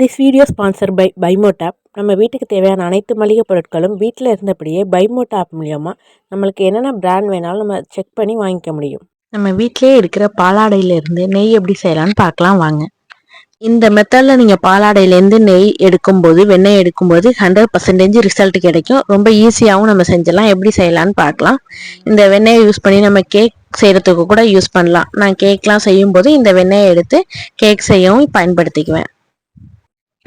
This video sponsor by Bymot app நம்ம வீட்டுக்கு தேவையான அனைத்து மளிகை பொருட்களும் வீட்டில் இருந்தபடியே பைமோட் ஆப் மூலியமாக நம்மளுக்கு என்னென்ன பிராண்ட் வேணாலும் நம்ம செக் பண்ணி வாங்கிக்க முடியும். நம்ம வீட்டிலே இருக்கிற பாலாடையிலேருந்து நெய் எப்படி செய்யலாம்னு பார்க்கலாம் வாங்க. இந்த மெத்தடில் நீங்கள் பாலாடையிலேருந்து நெய் எடுக்கும்போது வெண்ணெய் எடுக்கும்போது ஹண்ட்ரட் பர்சன்டேஜ் ரிசல்ட் கிடைக்கும். ரொம்ப ஈஸியாகவும் நம்ம செஞ்சிடலாம். எப்படி செய்யலான்னு பார்க்கலாம். இந்த வெண்ணெயை யூஸ் பண்ணி நம்ம கேக் செய்கிறதுக்கு கூட யூஸ் பண்ணலாம். நான் கேக்லாம் செய்யும்போது இந்த வெண்ணெயை எடுத்து கேக் செய்யவும் பயன்படுத்திக்குவேன்.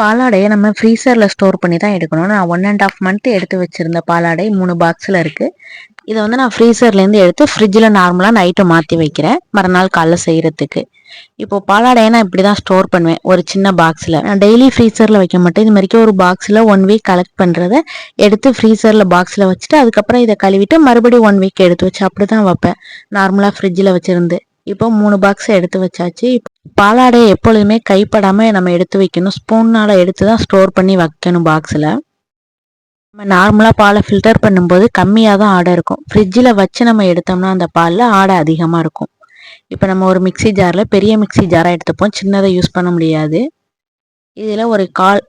பாலாடையை நம்ம ஃப்ரீசரில் ஸ்டோர் பண்ணி தான் எடுக்கணும். நான் ஒன் அண்ட் ஆஃப் மந்த் எடுத்து வச்சுருந்த பாலாடை மூணு பாக்ஸில் இருக்குது இதை வந்து நான் ஃப்ரீசர்லேருந்து எடுத்து ஃப்ரிட்ஜில் நார்மலாக நைட்டு மாற்றி வைக்கிறேன். மறுநாள் காலைல செய்கிறதுக்கு இப்போ பாலாடையை நான் இப்படி தான் ஸ்டோர் பண்ணுவேன். ஒரு சின்ன பாக்ஸில் நான் டெய்லி ஃப்ரீசரில் வைக்க மாட்டேன். இது மாதிரிக்கே ஒரு பாக்ஸில் ஒன் வீக் கலெக்ட் பண்ணுறத எடுத்து ஃப்ரீசரில் பாக்ஸில் வச்சுட்டு அதுக்கப்புறம் இதை கழுவிட்டு மறுபடியும் ஒன் வீக் எடுத்து வச்சு அப்படி தான் வைப்பேன். நார்மலாக ஃப்ரிட்ஜில் வச்சுருந்து. இப்போ மூணு பாக்ஸ் எடுத்து வச்சாச்சு. பாலாடையை எப்பொழுதுமே கைப்படாமல் நம்ம எடுத்து வைக்கணும். ஸ்பூனால் எடுத்து தான் ஸ்டோர் பண்ணி வைக்கணும் பாக்ஸில். நம்ம நார்மலாக பாலை ஃபில்டர் பண்ணும்போது கம்மியாக தான் ஆடை இருக்கும். ஃப்ரிட்ஜில் வச்சு நம்ம எடுத்தோம்னா அந்த பாலில் ஆடை அதிகமாக இருக்கும். இப்போ நம்ம ஒரு மிக்சி ஜாரில் பெரிய மிக்சி ஜாராக எடுத்துப்போம். சின்னதை யூஸ் பண்ண முடியாது. இதில் ஒரு கால்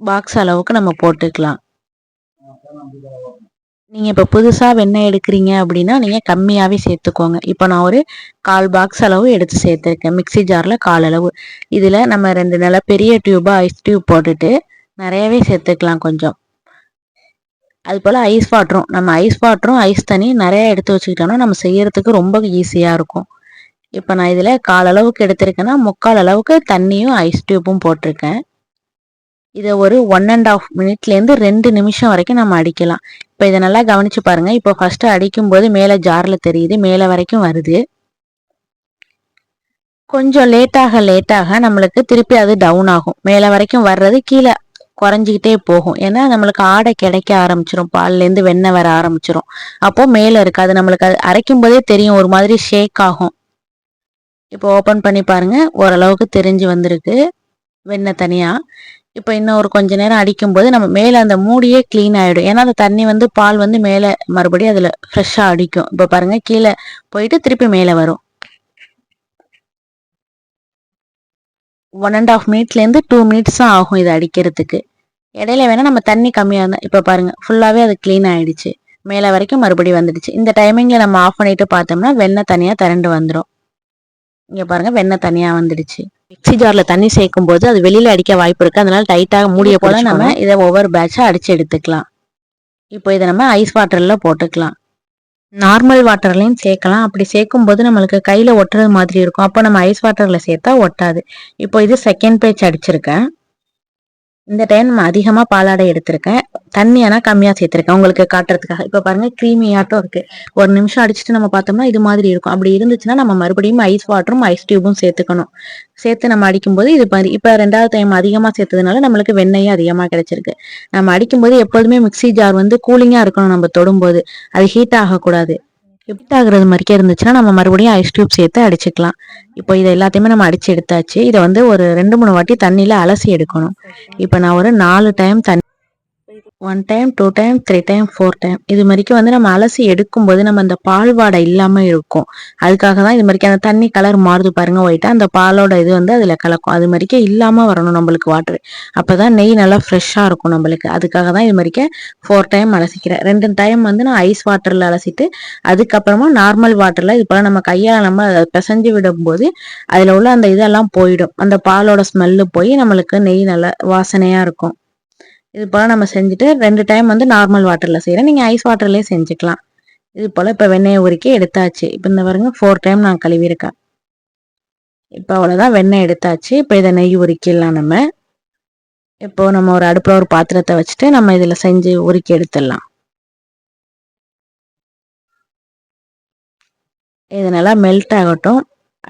பாக்ஸ் அளவுக்கு நம்ம போட்டுக்கலாம். நீங்கள் இப்போ புதுசாக வெண்ணெய் எடுக்கிறீங்க அப்படின்னா நீங்கள் கம்மியாகவே சேர்த்துக்கோங்க. இப்போ நான் ஒரு கால் பாக்ஸ் அளவு எடுத்து சேர்த்துருக்கேன். மிக்சி ஜாரில் கால் அளவு. இதில் நம்ம ரெண்டு நில பெரிய டியூபாக ஐஸ் டியூப் போட்டுட்டு நிறையவே சேர்த்துக்கலாம் கொஞ்சம். அது போல் ஐஸ் வாட்டரும் நம்ம ஐஸ் வாட்டரும் ஐஸ் தண்ணி நிறையா எடுத்து வச்சுக்கிட்டோம்னா நம்ம செய்யறதுக்கு ரொம்ப ஈஸியாக இருக்கும். இப்போ நான் இதில் கால் அளவுக்கு எடுத்திருக்கேன்னா முக்கால் அளவுக்கு தண்ணியும் ஐஸ் டியூப்பும் போட்டிருக்கேன். இதை ஒரு ஒன் அண்ட் ஆஃப் மினிட்லேருந்து ரெண்டு நிமிஷம் வரைக்கும் நம்ம அடிக்கலாம். இப்போ இதை நல்லா கவனிச்சு பாருங்க. இப்போ ஃபர்ஸ்ட் அடிக்கும் போது மேலே ஜாரில் தெரியுது. மேலே வரைக்கும் வருது. கொஞ்சம் லேட்டாக லேட்டாக நம்மளுக்கு திருப்பி அது டவுன் ஆகும். மேலே வரைக்கும் வர்றது கீழே குறைஞ்சிக்கிட்டே போகும். ஏன்னா நம்மளுக்கு ஆடை கிடைக்க ஆரம்பிச்சிரும். பால்லேருந்து வெண்ணெய் வர ஆரம்பிச்சிரும். அப்போ மேலே இருக்கு. அது நம்மளுக்கு அது அரைக்கும் போதே தெரியும். ஒரு மாதிரி ஷேக் ஆகும். இப்போ ஓப்பன் பண்ணி பாருங்க. ஓரளவுக்கு தெரிஞ்சு வந்திருக்கு. வெண்ணெய் தனியாக இப்போ இன்னும் ஒரு கொஞ்ச நேரம் அடிக்கும்போது நம்ம மேலே அந்த மூடியே க்ளீன் ஆகிடும் ஏன்னா அந்த தண்ணி வந்து பால் வந்து மேலே மறுபடியும் அதில் ஃப்ரெஷ்ஷாக அடிக்கும். இப்போ பாருங்கள் கீழே போயிட்டு திருப்பி மேலே வரும். ஒன் அண்ட் ஆஃப் மினிட்லேருந்து டூ மினிட்ஸ் தான் ஆகும் இதை அடிக்கிறதுக்கு. இடையில வேணால் நம்ம தண்ணி கம்மியாக இருந்தால் இப்போ பாருங்கள் ஃபுல்லாகவே அது க்ளீன் ஆகிடுச்சு மேலே வரைக்கும் மறுபடியும் வந்துடுச்சு. இந்த டைமிங்கில் நம்ம ஆஃப் பண்ணிட்டு பார்த்தோம்னா வெண்ணெய் தனியாக திரண்டு வந்துடும் இங்கே பாருங்கள் வெண்ணெய் தனியாக வந்துடுச்சு. மிக்சி ஜார்ல தண்ணி சேர்க்கும் போது அது வெளியில அடிக்க வாய்ப்பு இருக்கு. அதனால டைட்டாக மூடிய போல நம்ம இதை ஒவ்வொரு பேட்சா அடிச்சு எடுத்துக்கலாம். இப்போ இதை நம்ம ஐஸ் வாட்டர்ல போட்டுக்கலாம். நார்மல் வாட்டர்லையும் சேர்க்கலாம். அப்படி சேர்க்கும் போது நம்மளுக்கு கையில ஒட்டுறது மாதிரி இருக்கும். அப்போ நம்ம ஐஸ் வாட்டர்ல சேர்த்தா ஒட்டாது. இப்போ இது செகண்ட் பேட்ச் அடிச்சிருக்கேன். இந்த டைம் நம்ம அதிகமாக பாலாடை எடுத்திருக்கேன். தண்ணி ஆனால் கம்மியாக சேர்த்துருக்கேன். உங்களுக்கு காட்டுறதுக்காக. இப்போ பாருங்க க்ரீமியாட்டம் இருக்குது ஒரு நிமிஷம் அடிச்சுட்டு நம்ம பார்த்தோம்னா இது மாதிரி இருக்கும். அப்படி இருந்துச்சுன்னா நம்ம மறுபடியும் ஐஸ் வாட்டரும் ஐஸ் டியூபும் சேர்த்துக்கணும். சேர்த்து நம்ம அடிக்கும்போது இது மாதிரி இப்போ ரெண்டாவது டைம் அதிகமாக சேர்த்ததுனால நம்மளுக்கு வெண்ணெயும் அதிகமாக கிடைச்சிருக்கு. நம்ம அடிக்கும்போது எப்போதுமே மிக்சி ஜார் வந்து கூலிங்காக இருக்கணும் நம்ம தொடும்போது. அது ஹீட் ஆகக்கூடாது. ஹிட் ஆகுறது மாதிரிக்கே இருந்துச்சுன்னா நம்ம மறுபடியும் ஐஸ் டியூப் சேர்த்து அடிச்சுக்கலாம். இப்போ இதை எல்லாத்தையுமே நம்ம அடிச்சு எடுத்தாச்சு. இதை வந்து ஒரு ரெண்டு மூணு வாட்டி தண்ணியில் அலசி எடுக்கணும். இப்போ நான் ஒரு நாலு டைம் தண்ணி one time two time three time four time இது மாதிரிக்கு வந்து நம்ம அலசி எடுக்கும்போது நம்ம அந்த பால் வாடை இல்லாமல் இருக்கும். அதுக்காக தான் இது மாதிரிக்கு அந்த தண்ணி கலர் மாறுது பாருங்க ஒயிட்டா அந்த பாலோட இது வந்து அதில் கலக்கும். அது மாதிரிக்கே இல்லாமல் வரணும் நம்மளுக்கு வாட்டர் அப்போ தான் நெய் நல்லா ஃப்ரெஷ்ஷாக இருக்கும் நம்மளுக்கு. அதுக்காக தான் இது மாதிரிக்கே ஃபோர் டைம் அலசிக்கிறேன். ரெண்டு டைம் வந்து நான் ஐஸ் வாட்டரில் அலசிட்டு அதுக்கப்புறமா நார்மல் வாட்டரில் இது போல் நம்ம கையால் நம்ம அதை பிசைஞ்சு விடும்போது அதில் உள்ள அந்த இதெல்லாம் போயிடும். அந்த பாலோட ஸ்மெல்லு போய் நம்மளுக்கு நெய் நல்லா வாசனையாக இருக்கும். இது போல் நம்ம செஞ்சுட்டு ரெண்டு டைம் வந்து நார்மல் வாட்டரில் செய்கிறேன் நீங்கள் ஐஸ் வாட்டர்லேயே செஞ்சுக்கலாம். இது போல் இப்போ வெண்ணெயை உருக்கி எடுத்தாச்சு. இப்போ இந்த பாருங்க ஃபோர் டைம் நான் கழுவிருக்கேன் இப்போ அவ்வளோதான் வெண்ணெய் எடுத்தாச்சு. இப்போ இதை நெய் உருக்கிடலாம் நம்ம. இப்போ நம்ம ஒரு அடுப்பில் ஒரு பாத்திரத்தை வச்சுட்டு நம்ம இதில் செஞ்சு உருக்கி எடுத்துடலாம். இது நல்லா மெல்ட் ஆகட்டும்.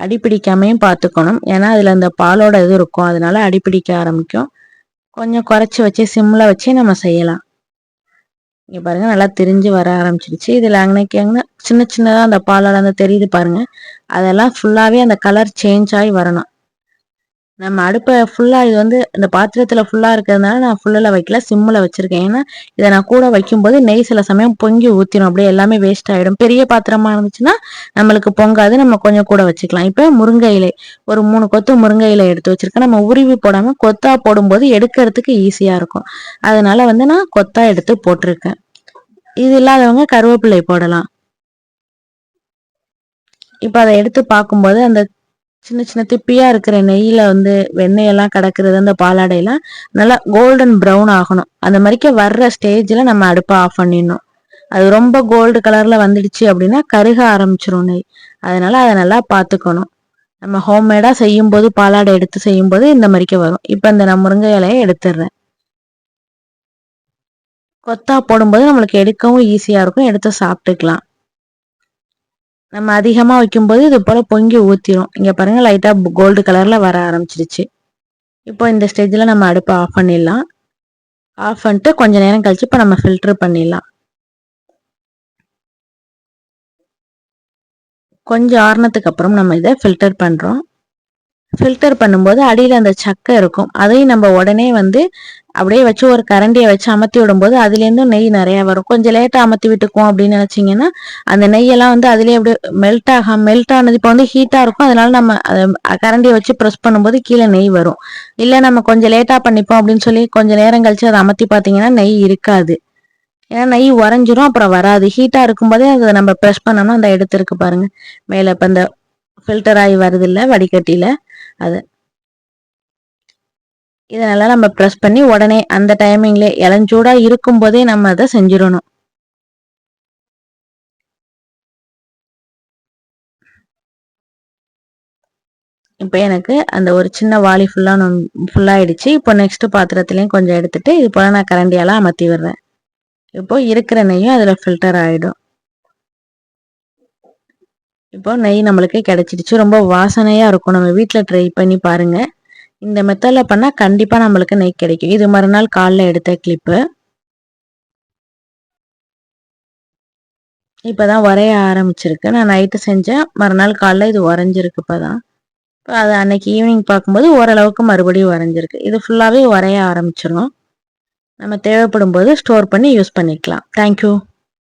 அடிப்பிடிக்காமையும் பார்த்துக்கணும். ஏன்னா அதில் அந்த பாலோட இது இருக்கும். அதனால அடிப்பிடிக்க ஆரம்பிக்கும். கொஞ்சம் குறைச்சி வச்சு சிம்மில் வச்சு நம்ம செய்யலாம். இங்கே பாருங்கள் நல்லா திரிஞ்சு வர ஆரம்பிச்சிருச்சு. இதில் அங்கனைக்கு அங்கே சின்ன சின்னதாக அந்த பாலோட அந்த தெரியுது பாருங்கள் அதெல்லாம் ஃபுல்லாகவே அந்த கலர் சேஞ்ச் ஆகி வரணும். நம்ம அடுப்பை ஃபுல்லாக இது வந்து இந்த பாத்திரத்தில் ஃபுல்லாக இருக்கிறதுனால நான் ஃபுல்லில் வைக்கல சிம்மில் வச்சுருக்கேன். ஏன்னா இதை நான் கூட வைக்கும்போது நெய் சில சமயம் பொங்கி ஊற்றிடும் அப்படியே எல்லாமே வேஸ்ட் ஆகிடும் பெரிய பாத்திரமா இருந்துச்சுன்னா நம்மளுக்கு பொங்காது. நம்ம கொஞ்சம் கூட வச்சுக்கலாம். இப்போ முருங்கை இலை ஒரு மூணு கொத்து முருங்கை இலை எடுத்து வச்சுருக்கேன். நம்ம உருவி போடாமல் கொத்தா போடும்போது எடுக்கிறதுக்கு ஈஸியாக இருக்கும். அதனால வந்து நான் கொத்தா எடுத்து போட்டிருக்கேன். இது இல்லாதவங்க கருவேப்பிலை போடலாம். இப்போ அதை எடுத்து பார்க்கும்போது அந்த சின்ன சின்ன திப்பியா இருக்கிற நெய்யில வந்து வெண்ணெயெல்லாம் கிடக்கிறது அந்த பாலாடையெல்லாம் நல்லா கோல்டன் ப்ரௌன் ஆகணும். அந்த மாதிரிக்க வர்ற ஸ்டேஜ்ல நம்ம அடுப்பை ஆஃப் பண்ணிடணும். அது ரொம்ப கோல்டு கலர்ல வந்துடுச்சு அப்படின்னா கருக ஆரம்பிச்சிரும் நெய். அதனால அதை நல்லா பார்த்துக்கணும். நம்ம ஹோம்மேடா செய்யும் போது பாலாடை எடுத்து செய்யும் போது இந்த மாதிரிக்க வரும். இப்போ இந்த நான் முருங்கை இலையை எடுத்துடுறேன். கொத்தா போடும்போது நம்மளுக்கு எடுக்கவும் ஈஸியா இருக்கும். எடுத்து சாப்பிட்டுக்கலாம். நம்ம அதிகமாக வைக்கும்போது இது போல் பொங்கி ஊற்றிடும் இங்கே பாருங்கள் லைட்டாக கோல்டு கலரில் வர ஆரம்பிச்சிருச்சு. இப்போ இந்த ஸ்டேஜில் நம்ம அடுப்பை ஆஃப் பண்ணிடலாம். ஆஃப் பண்ணிட்டு கொஞ்ச நேரம் கழிச்சு இப்போ நம்ம ஃபில்டர் பண்ணிடலாம். கொஞ்சம் ஆறுனதுக்கு அப்புறம் நம்ம இதை ஃபில்டர் பண்ணுறோம் ஃபில்டர் பண்ணும்போது அடியில் அந்த சக்கை இருக்கும். அதையும் நம்ம உடனே வந்து அப்படியே வச்சு ஒரு கரண்டியை வச்சு அமர்த்தி விடும்போது அதுலேருந்தும் நெய் நிறையா வரும். கொஞ்சம் லேட்டாக அமர்த்தி விட்டுக்குவோம் அப்படின்னு நினச்சிங்கன்னா அந்த நெய்யெல்லாம் வந்து அதுலேயே அப்படியே மெல்ட் ஆகாம மெல்ட் ஆனது இப்போ வந்து ஹீட்டாக இருக்கும். அதனால நம்ம அதை கரண்டியை வச்சு ப்ரெஸ் பண்ணும்போது கீழே நெய் வரும். இல்லை நம்ம கொஞ்சம் லேட்டாக பண்ணிப்போம் அப்படின்னு சொல்லி கொஞ்சம் நேரம் கழிச்சு அதை அமர்த்தி பார்த்தீங்கன்னா நெய் இருக்காது. ஏன்னா நெய் உறைஞ்சிரும் அப்புறம் வராது. ஹீட்டாக இருக்கும்போதே அதை நம்ம ப்ரெஸ் பண்ணோம்னா அந்த எடுத்துருக்கு பாருங்க. மேலே இப்போ இந்த ஃபில்டர் ஆகி வருது இல்லை வடிகட்டியில் அது. இதனால நம்ம ப்ரெஸ் பண்ணி உடனே அந்த டைமிங்ல இளஞ்சூடா இருக்கும் போதே நம்ம அதை செஞ்சிடணும். இப்போ எனக்கு அந்த ஒரு சின்ன வாலி ஃபுல்லாக ஃபுல்லாகிடுச்சு இப்போ நெக்ஸ்ட் பாத்திரத்துலேயும் கொஞ்சம் எடுத்துட்டு இது போல் நான் கரண்டியாலாம் அமர்த்தி விடுறேன். இப்போ இருக்கிற நெய்யும் அதில் ஃபில்டர் ஆகிடும் இப்போ நெய் நம்மளுக்கு கிடைச்சிடுச்சு. ரொம்ப வாசனையாக இருக்கும். நம்ம வீட்டில் ட்ரை பண்ணி பாருங்கள் இந்த மெத்தடில் பண்ணால் கண்டிப்பாக நம்மளுக்கு நெய் கிடைக்கும். இது மறுநாள் காலைல எடுத்த கிளிப்பு இப்போ தான் வரைய ஆரம்பிச்சிருக்கு. நான் நைட்டு செஞ்சேன். மறுநாள் காலைல இது வரைஞ்சிருக்கு இப்போ தான் இப்போ அது அன்னைக்கு ஈவினிங் பார்க்கும்போது ஓரளவுக்கு மறுபடியும் வரைஞ்சிருக்கு இது ஃபுல்லாகவே வரைய ஆரம்பிச்சிடும் நம்ம தேவைப்படும் போது ஸ்டோர் பண்ணி யூஸ் பண்ணிக்கலாம். தேங்க்யூ